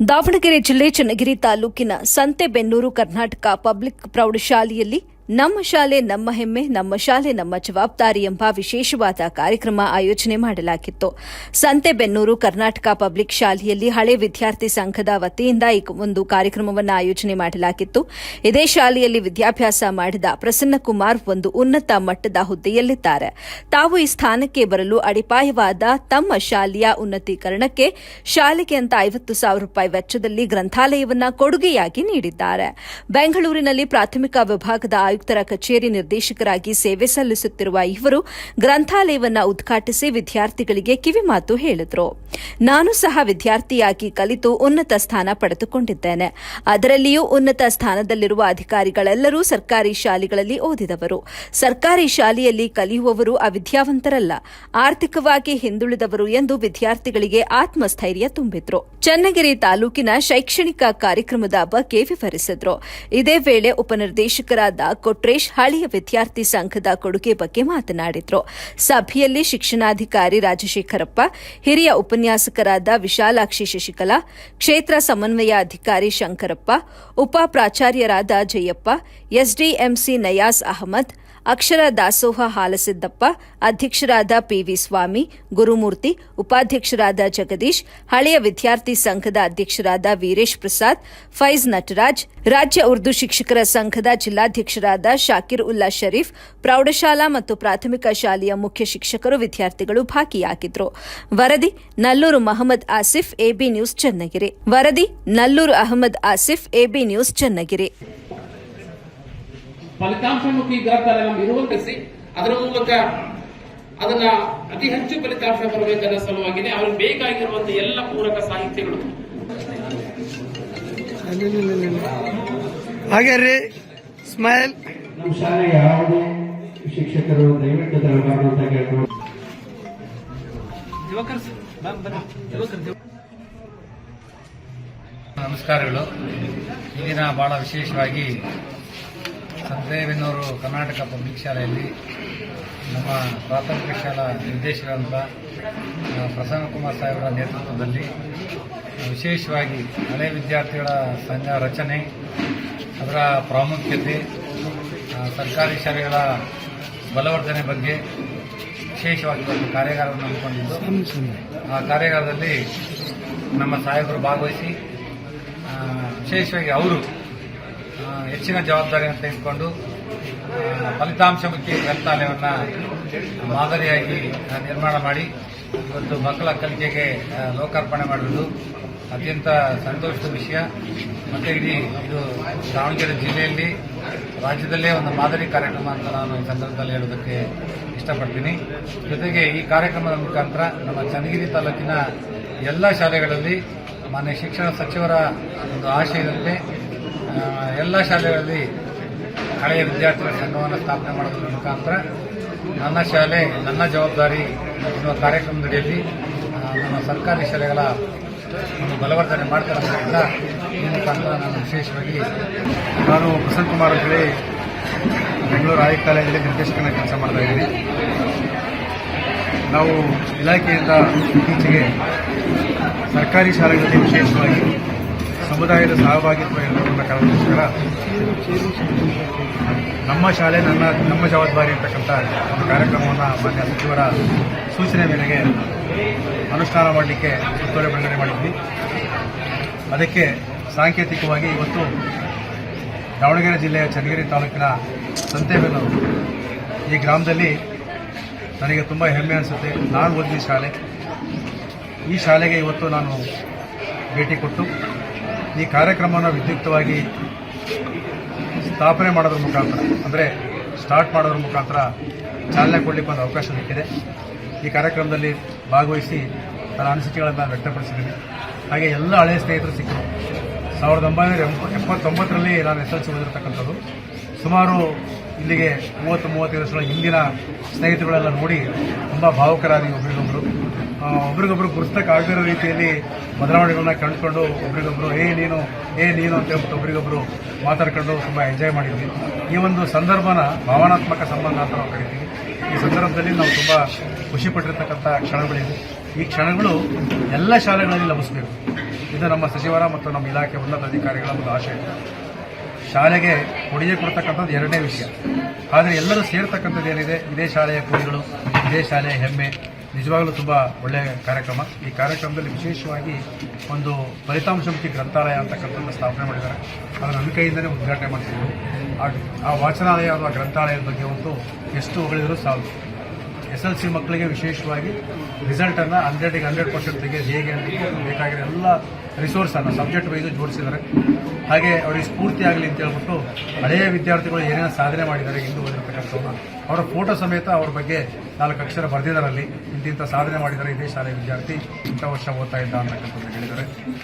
ದಾವಣಗೆರೆ ಜಿಲ್ಲೆ ಚನ್ನಗಿರಿ ತಾಲೂಕಿನ ಸಂತೆಬೆನ್ನೂರು ಕರ್ನಾಟಕ ಪಬ್ಲಿಕ್ ಪ್ರೌಢಶಾಲೆಯಲ್ಲಿ ನಮ್ಮ ಶಾಲೆ ನಮ್ಮ ಹೆಮ್ಮೆ, ನಮ್ಮ ಶಾಲೆ ನಮ್ಮ ಜವಾಬ್ದಾರಿ ಎಂಬ ವಿಶೇಷವಾದ ಕಾರ್ಯಕ್ರಮ ಆಯೋಜನೆ ಮಾಡಲಾಗಿತ್ತು. ಸಂತೆಬೆನ್ನೂರು ಕರ್ನಾಟಕ ಪಬ್ಲಿಕ್ ಶಾಲೆಯಲ್ಲಿ ಹಳೆ ವಿದ್ಯಾರ್ಥಿ ಸಂಘದ ವತಿಯಿಂದ ಈ ಒಂದು ಕಾರ್ಯಕ್ರಮವನ್ನು ಆಯೋಜನೆ ಮಾಡಲಾಗಿತ್ತು. ಇದೇ ಶಾಲೆಯಲ್ಲಿ ವಿದ್ಯಾಭ್ಯಾಸ ಮಾಡಿದ ಪ್ರಸನ್ನಕುಮಾರ್ ಒಂದು ಉನ್ನತ ಮಟ್ಟದ ಹುದ್ದೆಯಲ್ಲಿದ್ದಾರೆ. ತಾವು ಈ ಸ್ಥಾನಕ್ಕೆ ಬರಲು ಅಡಿಪಾಯವಾದ ತಮ್ಮ ಶಾಲೆಯ ಉನ್ನತೀಕರಣಕ್ಕೆ ಶಾಲೆಗೆ ಅಂತ ಐವತ್ತು ಸಾವಿರ ರೂಪಾಯಿ ವೆಚ್ಚದಲ್ಲಿ ಗ್ರಂಥಾಲಯವನ್ನ ಕೊಡುಗೆಯಾಗಿ ನೀಡಿದ್ದಾರೆ. ಬೆಂಗಳೂರಿನಲ್ಲಿ ಪ್ರಾಥಮಿಕ ವಿಭಾಗದ ಆಯುಕ್ತರ ಕಚೇರಿ ನಿರ್ದೇಶಕರಾಗಿ ಸೇವೆ ಸಲ್ಲಿಸುತ್ತಿರುವ ಇವರು ಗ್ರಂಥಾಲಯವನ್ನ ಉದ್ಘಾಟಿಸಿ ವಿದ್ಯಾರ್ಥಿಗಳಿಗೆ ಕಿವಿಮಾತು ಹೇಳಿದರು. ನಾನು ಸಹ ವಿದ್ಯಾರ್ಥಿಯಾಗಿ ಕಲಿತು ಉನ್ನತ ಸ್ಥಾನ ಪಡೆದುಕೊಂಡಿದ್ದೇನೆ. ಅದರಲ್ಲಿಯೂ ಉನ್ನತ ಸ್ಥಾನದಲ್ಲಿರುವ ಅಧಿಕಾರಿಗಳೆಲ್ಲರೂ ಸರ್ಕಾರಿ ಶಾಲೆಗಳಲ್ಲಿ ಓದಿದವರು. ಸರ್ಕಾರಿ ಶಾಲೆಯಲ್ಲಿ ಕಲಿಯುವವರು ಅವಿದ್ಯಾವಂತರಲ್ಲ. ಆರ್ಥಿಕವಾಗಿ ಹಿಂದುಳಿದವರು ಎಂದು ವಿದ್ಯಾರ್ಥಿಗಳಿಗೆ ಆತ್ಮಸ್ಥೈರ್ಯ ತುಂಬಿದ್ರು. ಚನ್ನಗಿರಿ ತಾಲೂಕಿನ ಶೈಕ್ಷಣಿಕ ಕಾರ್ಯಕ್ರಮದ ಬಗ್ಗೆ ವಿವರಿಸಿದ್ರು. ಇದೇ ವೇಳೆ ಉಪನಿರ್ದೇಶಕರಾದ ಕೊಟ್ರೇಶ್ ಹಳೆಯ ವಿದ್ಯಾರ್ಥಿ ಸಂಘದ ಕೊಡುಗೆ ಬಗ್ಗೆ ಮಾತನಾಡಿದರು. ಸಭೆಯಲ್ಲಿ ಶಿಕ್ಷಣಾಧಿಕಾರಿ ರಾಜಶೇಖರಪ್ಪ, ಹಿರಿಯ ಉಪನ್ಯಾಸಕರಾದ ವಿಶಾಲಾಕ್ಷಿ ಶಶಿಕಲಾ, ಕ್ಷೇತ್ರ ಸಮನ್ವಯ ಅಧಿಕಾರಿ ಶಂಕರಪ್ಪ, ಉಪ ಪ್ರಾಚಾರ್ಯರಾದ ಜಯಪ್ಪ, ಎಸ್ಡಿಎಂಸಿ ನಯಾಸ್ ಅಹಮದ್ ಅಕ್ಷರ ದಾಸೋಹ ಹಾಲಸಿದ್ದಪ್ಪ, ಅಧ್ಯಕ್ಷರಾದ ಪಿವಿ ಸ್ವಾಮಿ, ಗುರುಮೂರ್ತಿ, ಉಪಾಧ್ಯಕ್ಷರಾದ ಜಗದೀಶ್, ಹಳೆಯ ವಿದ್ಯಾರ್ಥಿ ಸಂಘದ ಅಧ್ಯಕ್ಷರಾದ ವೀರೇಶ್ ಪ್ರಸಾದ್, ಫೈಜ್ ನಟರಾಜ್, ರಾಜ್ಯ ಉರ್ದು ಶಿಕ್ಷಕರ ಸಂಘದ ಜಿಲ್ಲಾಧ್ಯಕ್ಷರಾದ ಶಾಕಿರ್ ಉಲ್ಲಾ ಶರೀಫ್, ಪ್ರೌಢಶಾಲಾ ಮತ್ತು ಪ್ರಾಥಮಿಕ ಶಾಲೆಯ ಮುಖ್ಯ ಶಿಕ್ಷಕರು ವಿದ್ಯಾರ್ಥಿಗಳು ಭಾಗಿಯಾಗಿದ್ದರು ವರದಿ ನಲ್ಲೂರು ಮಹಮ್ಮದ್ ಆಸಿಫ್ ಎಬಿ ನ್ಯೂಸ್, ಚನ್ನಗಿರಿ. ವರದಿ ನಲ್ಲೂರು ಅಹಮದ್ ಆಸಿಫ್ ಎಬಿ ನ್ಯೂಸ್, ಚನ್ನಗಿರಿ. ಫಲಿತಾಂಶಮುಖಿ ನಮ್ಗೆ ಇರುವಂತಿಸಿ ಅದರ ಮೂಲಕ ಅದನ್ನ ಅತಿ ಹೆಚ್ಚು ಫಲಿತಾಂಶ ಬರಬೇಕನ್ನೋ ಸಲುವಾಗಿದೆ ಅವ್ರಿಗೆ ಬೇಕಾಗಿರುವಂತಹ ಎಲ್ಲ ಪೂರಕ ಸಾಹಿತ್ಯಗಳು. ಹಾಗೆ ರೀ ಸ್ಮೈಲ್. ನಮ್ಮ ಶಾಲೆಯ ಯಾವುದೇ? ಶಿಕ್ಷಕರು ದಯವಿಟ್ಟು ತರಬಾರದು ಅಂತ ಕೇಳ್ಕೊಂಡು. ನಮಸ್ಕಾರಗಳು. ಈ ದಿನ ಬಹಳ ವಿಶೇಷವಾಗಿ ಸಂತೇಬೆನ್ನೂರು ಕರ್ನಾಟಕ ಪಬ್ಲಿಕ್ ಶಾಲೆಯಲ್ಲಿ ನಮ್ಮ ಪ್ರಾಥಮಿಕ ಶಾಲಾ ನಿರ್ದೇಶಕರಂತ ಪ್ರಸನ್ನ ಕುಮಾರ್ ಸಾಹೇಬರ ನೇತೃತ್ವದಲ್ಲಿ ವಿಶೇಷವಾಗಿ ಹಳೆ ವಿದ್ಯಾರ್ಥಿಗಳ ಸಂಘ ರಚನೆ, ಅದರ ಪ್ರಾಮುಖ್ಯತೆ ಸರ್ಕಾರಿ ಶಾಲೆಗಳ ಬಲವರ್ಧನೆ ಬಗ್ಗೆ ವಿಶೇಷವಾಗಿ ಒಂದು ಕಾರ್ಯಾಗಾರವನ್ನು ಹಮ್ಮಿಕೊಂಡಿದ್ದು. ಆ ಕಾರ್ಯಾಗಾರದಲ್ಲಿ ನಮ್ಮ ಸಾಹೇಬರು ಭಾಗವಹಿಸಿ ವಿಶೇಷವಾಗಿ ಅವರು ಹೆಚ್ಚಿನ ಜವಾಬ್ದಾರಿಯನ್ನು ತೆಗೆದುಕೊಂಡು ಫಲಿತಾಂಶ ಮುಖ್ಯ ಗ್ರಂಥಾಲಯವನ್ನು ಮಾದರಿಯಾಗಿ ನಿರ್ಮಾಣ ಮಾಡಿ, ಇವತ್ತು ಮಕ್ಕಳ ಕಲಿಕೆಗೆ ಲೋಕಾರ್ಪಣೆ ಮಾಡಿರುವುದು ಅತ್ಯಂತ ಸಂತೋಷದ ವಿಷಯ. ಮತ್ತೆ ಇಡೀ ಇದು ದಾವಣಗೆರೆ ಜಿಲ್ಲೆಯಲ್ಲಿ ರಾಜ್ಯದಲ್ಲೇ ಒಂದು ಮಾದರಿ ಕಾರ್ಯಕ್ರಮ ಅಂತ ನಾನು ಈ ಸಂದರ್ಭದಲ್ಲಿ ಹೇಳೋದಕ್ಕೆ ಇಷ್ಟಪಡ್ತೀನಿ. ಜೊತೆಗೆ ಈ ಕಾರ್ಯಕ್ರಮದ ಮುಖಾಂತರ ನಮ್ಮ ಚನ್ನಗಿರಿ ತಾಲೂಕಿನ ಎಲ್ಲ ಶಾಲೆಗಳಲ್ಲಿ ಮಾನ್ಯ ಶಿಕ್ಷಣ ಸಚಿವರ ಒಂದು ಆಶಯದಂತೆ ಎಲ್ಲ ಶಾಲೆಗಳಲ್ಲಿ ಹಳೆಯ ವಿದ್ಯಾರ್ಥಿಗಳ ಸಂಘವನ್ನು ಸ್ಥಾಪನೆ ಮಾಡೋದ್ರ ಮುಖಾಂತರ ನನ್ನ ಶಾಲೆ, ನನ್ನ ಜವಾಬ್ದಾರಿ ಎನ್ನುವ ಕಾರ್ಯಕ್ರಮದಡಿಯಲ್ಲಿ ನಮ್ಮ ಸರ್ಕಾರಿ ಶಾಲೆಗಳ ಒಂದು ಬಲವರ್ಧನೆ ಮಾಡ್ತಾರೋದ್ರಿಂದ ಈ ಮುಖಾಂತರ ನಾನು ವಿಶೇಷವಾಗಿ ನಾನು ಪ್ರಸಂತ್ ಕುಮಾರ್ ಅಂತೇಳಿ ಬೆಂಗಳೂರು ಆಯುಕ್ತ ಕಾಲೇಜಲ್ಲಿ ನಿರ್ದೇಶಕನ ಕೆಲಸ ಮಾಡ್ತಾ ಇದ್ದೀನಿ. ನಾವು ಇಲಾಖೆಯಿಂದ ಇತ್ತೀಚೆಗೆ ಸರ್ಕಾರಿ ಶಾಲೆಗಳಲ್ಲಿ ವಿಶೇಷವಾಗಿ ಸಮುದಾಯದ ಸಹಭಾಗಿತ್ವ ಇರುವುದರ ಕಾರಣಕ್ಕೋಸ್ಕರ ನಮ್ಮ ಶಾಲೆ ನನ್ನ, ನಮ್ಮ ಜವಾಬ್ದಾರಿ ಇರ್ತಕ್ಕಂಥ ಒಂದು ಕಾರ್ಯಕ್ರಮವನ್ನು ಮಾನ್ಯ ಸಚಿವರ ಸೂಚನೆ ಮೇರೆಗೆ ಅನುಷ್ಠಾನ ಮಾಡಲಿಕ್ಕೆ ಸುತ್ತೋಲೆ ಬಿಡುಗಡೆ ಮಾಡಿದ್ವಿ. ಅದಕ್ಕೆ ಸಾಂಕೇತಿಕವಾಗಿ ಇವತ್ತು ದಾವಣಗೆರೆ ಜಿಲ್ಲೆಯ ಚನ್ನಗಿರಿ ತಾಲೂಕಿನ ಸಂತೆಬೆನ್ನೂರು ಈ ಗ್ರಾಮದಲ್ಲಿ ನನಗೆ ತುಂಬ ಹೆಮ್ಮೆ ಅನಿಸುತ್ತೆ. ನಾನು ಓದಿದ ಶಾಲೆ. ಈ ಶಾಲೆಗೆ ಇವತ್ತು ನಾನು ಭೇಟಿ ಕೊಟ್ಟು ಈ ಕಾರ್ಯಕ್ರಮವನ್ನು ವಿದ್ಯುಕ್ತವಾಗಿ ಸ್ಥಾಪನೆ ಮಾಡೋದ್ರ ಮುಖಾಂತರ, ಅಂದರೆ ಸ್ಟಾರ್ಟ್ ಮಾಡೋದ್ರ ಮುಖಾಂತರ ಚಾಲನೆ ಕೊಡಲಿಕ್ಕೆ ಒಂದು ಅವಕಾಶ ಸಿಕ್ಕಿದೆ. ಈ ಕಾರ್ಯಕ್ರಮದಲ್ಲಿ ಭಾಗವಹಿಸಿ ನನ್ನ ಅನಿಸಿಕೆಗಳನ್ನು ವ್ಯಕ್ತಪಡಿಸಿದ್ದೀನಿ. ಹಾಗೆ ಎಲ್ಲ ಹಳೆಯ ಸ್ನೇಹಿತರು ಸಿಕ್ಕರು. ಸಾವಿರದ ಒಂಬೈನೂರ ಎಪ್ಪತ್ತೊಂಬತ್ತರಲ್ಲಿ ನಾನು ಎಸ್ ಎಲ್ ಸಿ ಸುಮಾರು ಇಲ್ಲಿಗೆ ಮೂವತ್ತು, ಮೂವತ್ತೈದು ವರ್ಷಗಳ ಹಿಂದಿನ ಸ್ನೇಹಿತರುಗಳೆಲ್ಲ ನೋಡಿ ತುಂಬ ಭಾವುಕರಾಗಿ ಒಬ್ರಿಗೊಬ್ರು ಆ, ಆಗಿರೋ ರೀತಿಯಲ್ಲಿ ಬದಲಾವಣೆಗಳನ್ನ ಕಂಡುಕೊಂಡು ಒಬ್ರಿಗೊಬ್ರು ಏ ನೀನು ಏ ನೀನು ಅಂತ ಹೇಳ್ಬಿಟ್ಟು ಒಬ್ರಿಗೊಬ್ರು ಮಾತಾಡ್ಕೊಂಡು ತುಂಬ ಎಂಜಾಯ್ ಮಾಡಿದ್ವಿ. ಈ ಒಂದು ಸಂದರ್ಭನ ಭಾವನಾತ್ಮಕ ಸಂಬಂಧ ಅಂತ ನಾವು ಕರಿತೀವಿ. ಈ ಸಂದರ್ಭದಲ್ಲಿ ನಾವು ತುಂಬ ಖುಷಿ ಪಟ್ಟಿರ್ತಕ್ಕಂಥ ಕ್ಷಣಗಳಿವೆ. ಈ ಕ್ಷಣಗಳು ಎಲ್ಲ ಶಾಲೆಗಳಲ್ಲಿ ಲಭಿಸಬೇಕು. ಇದು ನಮ್ಮ ಸಚಿವರ ಮತ್ತು ನಮ್ಮ ಇಲಾಖೆ ಉನ್ನತ ಅಧಿಕಾರಿಗಳ ಒಂದು ಆಶಯ. ಶಾಲೆಗೆ ಕೊಡುಗೆ ಕೊಡ್ತಕ್ಕಂಥದ್ದು ಎರಡನೇ ವಿಷಯ. ಆದರೆ ಎಲ್ಲರೂ ಸೇರ್ತಕ್ಕಂಥದ್ದು ಏನಿದೆ? ಇದೇ ಶಾಲೆಯ ಕುರಿಗಳು ಇದೇ ಶಾಲೆಯ ಹೆಮ್ಮೆ. ನಿಜವಾಗಲೂ ತುಂಬ ಒಳ್ಳೆಯ ಕಾರ್ಯಕ್ರಮ. ಈ ಕಾರ್ಯಕ್ರಮದಲ್ಲಿ ವಿಶೇಷವಾಗಿ ಒಂದು ಫಲಿತಾಂಶಮುಖಿ ಗ್ರಂಥಾಲಯ ಅಂತಕ್ಕಂಥದ್ದು ಸ್ಥಾಪನೆ ಮಾಡಿದ್ದಾರೆ. ಅದರ ನನ್ನ ಕೈಯಿಂದಲೇ ಉದ್ಘಾಟನೆ ಮಾಡ್ತಿದ್ರು ಆ- ಆ ವಾಚನಾಲಯ ಅಥವಾ ಗ್ರಂಥಾಲಯದ ಬಗ್ಗೆ ಒಂದು ಎಷ್ಟು ಹೊಗಳಿದರೂ ಸಾಲದು ಎಸ್ ಎಲ್ ಸಿ ಮಕ್ಕಳಿಗೆ ವಿಶೇಷವಾಗಿ ರಿಸಲ್ಟನ್ನು ಹಂಡ್ರೆಡಿಗೆ ಹಂಡ್ರೆಡ್ ಪರ್ಸೆಂಟ್ ತೆಗೆದು ಹೇಗೆ ಅಂತ ಬೇಕಾಗಿರೋ ಎಲ್ಲ ರಿಸೋರ್ಸನ್ನು ಸಬ್ಜೆಕ್ಟ್ ವೈಸು ಜೋಡಿಸಿದ್ದಾರೆ. ಹಾಗೆ ಅವರಿಗೆ ಸ್ಫೂರ್ತಿ ಆಗಲಿ ಅಂತ ಹೇಳ್ಬಿಟ್ಟು ಹಳೆಯ ವಿದ್ಯಾರ್ಥಿಗಳು ಏನೇನು ಸಾಧನೆ ಮಾಡಿದ್ದಾರೆ ಇಂದು ಓದಿರ್ತಕ್ಕಂಥವ್ರು ಅವರ. ಫೋಟೋ ಸಮೇತ ಅವ್ರ ಬಗ್ಗೆ ನಾಲ್ಕು ಅಕ್ಷರ ಬರೆದಿದ್ದಾರಲ್ಲಿ ಇಂತಿಂಥ ಸಾಧನೆ ಮಾಡಿದ್ದಾರೆ ಇದೇ ಶಾಲೆಯ ವಿದ್ಯಾರ್ಥಿ ಇಂಥ ವರ್ಷ ಓದ್ತಾ ಇದ್ದ ಅಂತಕ್ಕಂಥದ್ದು ಹೇಳಿದ್ದಾರೆ.